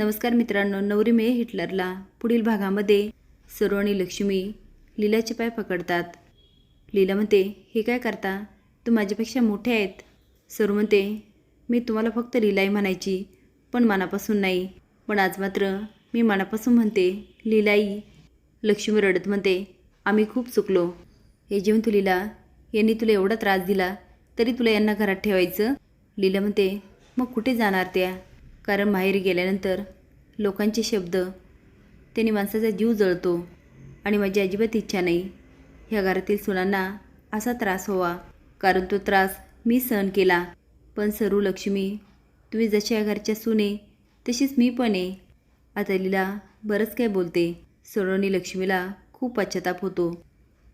नमस्कार मित्रांनो नवरी मे हिटलरला पुढील भागामध्ये सर्व आणि लक्ष्मी लीलाचे पाय पकडतात. लीला म्हणते हे काय करता? तू माझ्यापेक्षा मोठे आहेत. सरू म्हणते मी तुम्हाला फक्त लीलाई म्हणायची पण मनापासून नाही. पण आज मात्र मी मनापासून म्हणते लीलाई लक्ष्मी रडत म्हणते आम्ही खूप चुकलो. हे जेवण तू लीला यांनी तुला एवढा त्रास दिला तरी तुला यांना घरात ठेवायचं? लीला म्हणते मग कुठे जाणार त्या? कारण माहेरी गेल्यानंतर लोकांचे शब्द त्यांनी माणसाचा जीव जळतो आणि माझी अजिबात इच्छा नाही. ह्या घरातील सुनांना असा त्रास व्हावा कारण तो त्रास मी सहन केला. पण सरू लक्ष्मी तुम्ही जशी या घरच्या सुने तशीच मी पण आहे. आता लीला बरंच काय बोलते. सरोनी लक्ष्मीला खूप पश्चाताप होतो.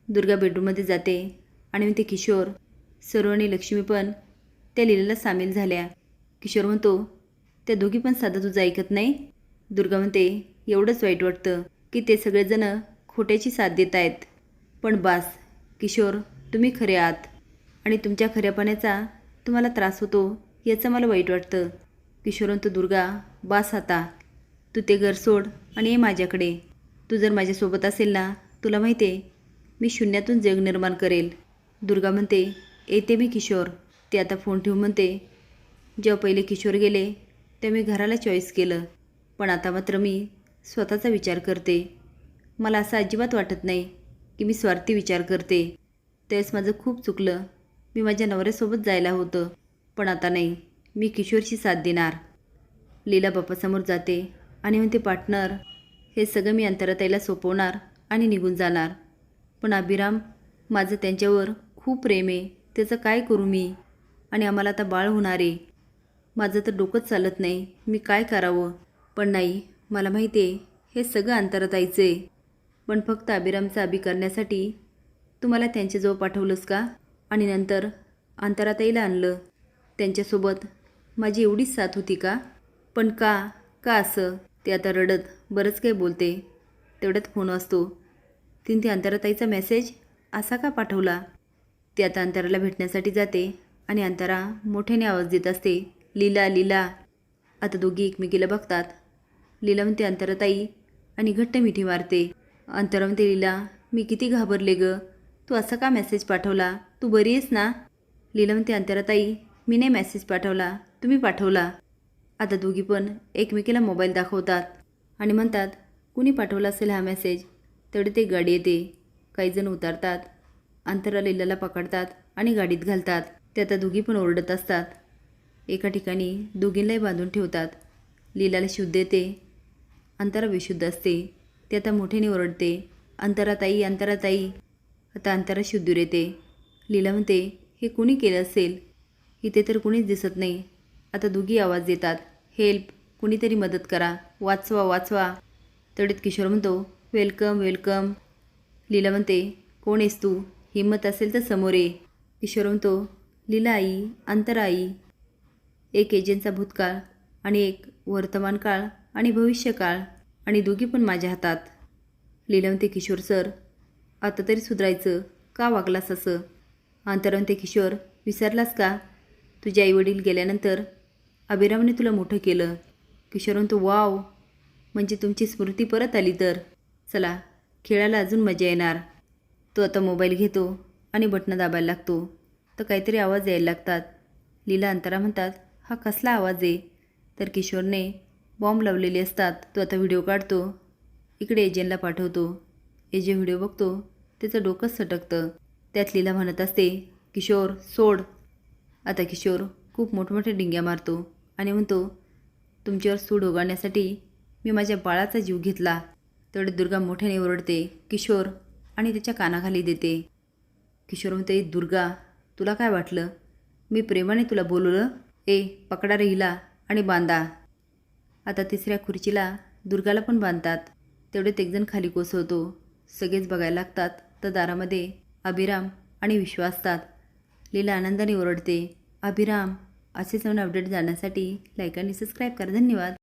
दुर्गा बेडरूममध्ये जाते आणि म्हणते किशोर. सरोनी लक्ष्मी पण त्या लीलेला सामील झाल्या. किशोर म्हणतो त्या दोघी पण साधं तुझं ऐकत नाही? दुर्गा म्हणते एवढंच वाईट वाटतं की ते सगळेजण खोट्याची साथ देत आहेत. पण बास किशोर तुम्ही खरे आहात. आणि तुमच्या खऱ्यापणाचा तुम्हाला त्रास होतो याचं मला वाईट वाटतं. किशोर दुर्गा बास आता. तू ते घर सोड आणि ये माझ्याकडे. तू जर माझ्यासोबत असेल ना तुला माहिती आहे मी शून्यातून जग निर्माण करेल. दुर्गा म्हणते येते मी किशोर. ते आता फोन ठेवून म्हणते जेव्हा पहिले किशोर गेले तेव्हा मी घराला चॉईस केलं. पण आता मात्र मी स्वतःचा विचार करते. मला असं अजिबात वाटत नाही की मी स्वार्थी विचार करते. त्यावेळेस माझं खूप चुकलं. मी माझ्या नवऱ्यासोबत जायला होतं. पण आता नाही. मी किशोरशी साथ देणार. लीला बाप्पासमोर जाते आणि म्हणते पार्टनर हे सगळं मी अंतराताईला सोपवणार आणि निघून जाणार. पण अभिराम माझं त्यांच्यावर खूप प्रेम आहे. त्याचं काय करू मी? आणि आम्हाला आता बाळ होणार आहे. माझं तर डोकंच चालत नाही. मी काय करावं? पण नाही मला माहिती आहे हे सगळं अंतराताईचं आहे. पण फक्त अभिरामचा अभि करण्यासाठी तुम्हाला त्यांच्याजवळ पाठवलंस का? आणि नंतर अंतराताईला आणलं. त्यांच्यासोबत माझी एवढीच साथ होती का? पण का का असं? ते आता रडत बरंच काही बोलते. तेवढ्यात फोन असतो तिने ते अंतराताईचा मेसेज असा का पाठवला? ती आता अंतराला भेटण्यासाठी जाते आणि अंतरा मोठ्याने आवाज देत असते. लीला लीला. आता दोघी एकमेकीला बघतात. लीला म्हणते अंतराताई. आणि घट्ट मिठी मारते. अंतरा म्हणते लीला मी किती घाबरले ग. तू असा का मेसेज पाठवला? तू बरी आहेस ना? लीला म्हणते अंतराताई मी नाही मेसेज पाठवला. तुम्ही पाठवला. आता दोघी पण एकमेकीला मोबाईल दाखवतात आणि म्हणतात कुणी पाठवला असेल हा मेसेज तेवढे ते गाडी येते. काही जण उतरतात. अंतरा लीलाला पकडतात आणि गाडीत घालतात. ते आता दोघी पण ओरडत असतात. एका ठिकाणी दोघींनाही बांधून ठेवतात. लीलाला शुद्ध येते अंतरा विशुद्ध असते. ते आता मोठ्याने ओरडते. अंतराताई अंतराताई. आता अंतरा शुद्धूर येते लीला म्हणते हे कुणी केलं असेल? इथे तर कुणीच दिसत नाही. आता दोघी आवाज देतात हेल्प कुणीतरी मदत करा. वाचवा वाचवा. तडीत किशोर म्हणतो वेलकम वेलकम. लीला म्हणते कोण आहेस तू? हिंमत असेल तर समोर ये. किशोर म्हणतो लीला आई अंतराई एक एजंटचा भूतकाळ आणि एक वर्तमान काळ आणि भविष्यकाळ आणि दोघी पण माझ्या हातात. लीला ते किशोर सर आता तरी सुधारायचं का वागलास असं? अंतरा ते किशोर विसरलास का? तुझे आईवडील गेल्यानंतर अभिरामने तुला मोठं केलं. किशोर तो वाव म्हणजे तुमची स्मृती परत आली तर? चला खेळायला अजून मजा येणार. तो आता मोबाईल घेतो आणि बटणं दाबायला लागतो. तर काहीतरी आवाज यायला लागतात. लीला अंतरा म्हणतात हा कसला आवाज आहे? तर किशोरने बॉम्ब लावलेले असतात. तो आता व्हिडिओ काढतो. इकडे एजंटला पाठवतो. एजे व्हिडिओ बघतो. त्याचं डोकंच सटकतं. त्यात लीला म्हणत असते किशोर सोड. आता किशोर खूप मोठमोठ्या डिंग्या मारतो आणि म्हणतो तुमच्यावर सूड उगाळण्यासाठी मी माझ्या बाळाचा जीव घेतला. तेवढे दुर्गा मोठ्याने ओरडते किशोर आणि त्याच्या कानाखाली देते. किशोर म्हणते दुर्गा तुला काय वाटलं? मी प्रेमाने तुला बोलवलं ए पकडा रे हिला आणि बांधा. आता तिसऱ्या खुर्चीला दुर्गाला पण बांधतात. तेवढेच एकजण खाली कोसवतो सगळेच बघायला लागतात. तर दारामध्ये अभिराम आणि विश्वासतात लीला आनंदाने ओरडते अभिराम असेच नवीन अपडेट जाण्यासाठी लाईक आणि सबस्क्राईब करा. धन्यवाद.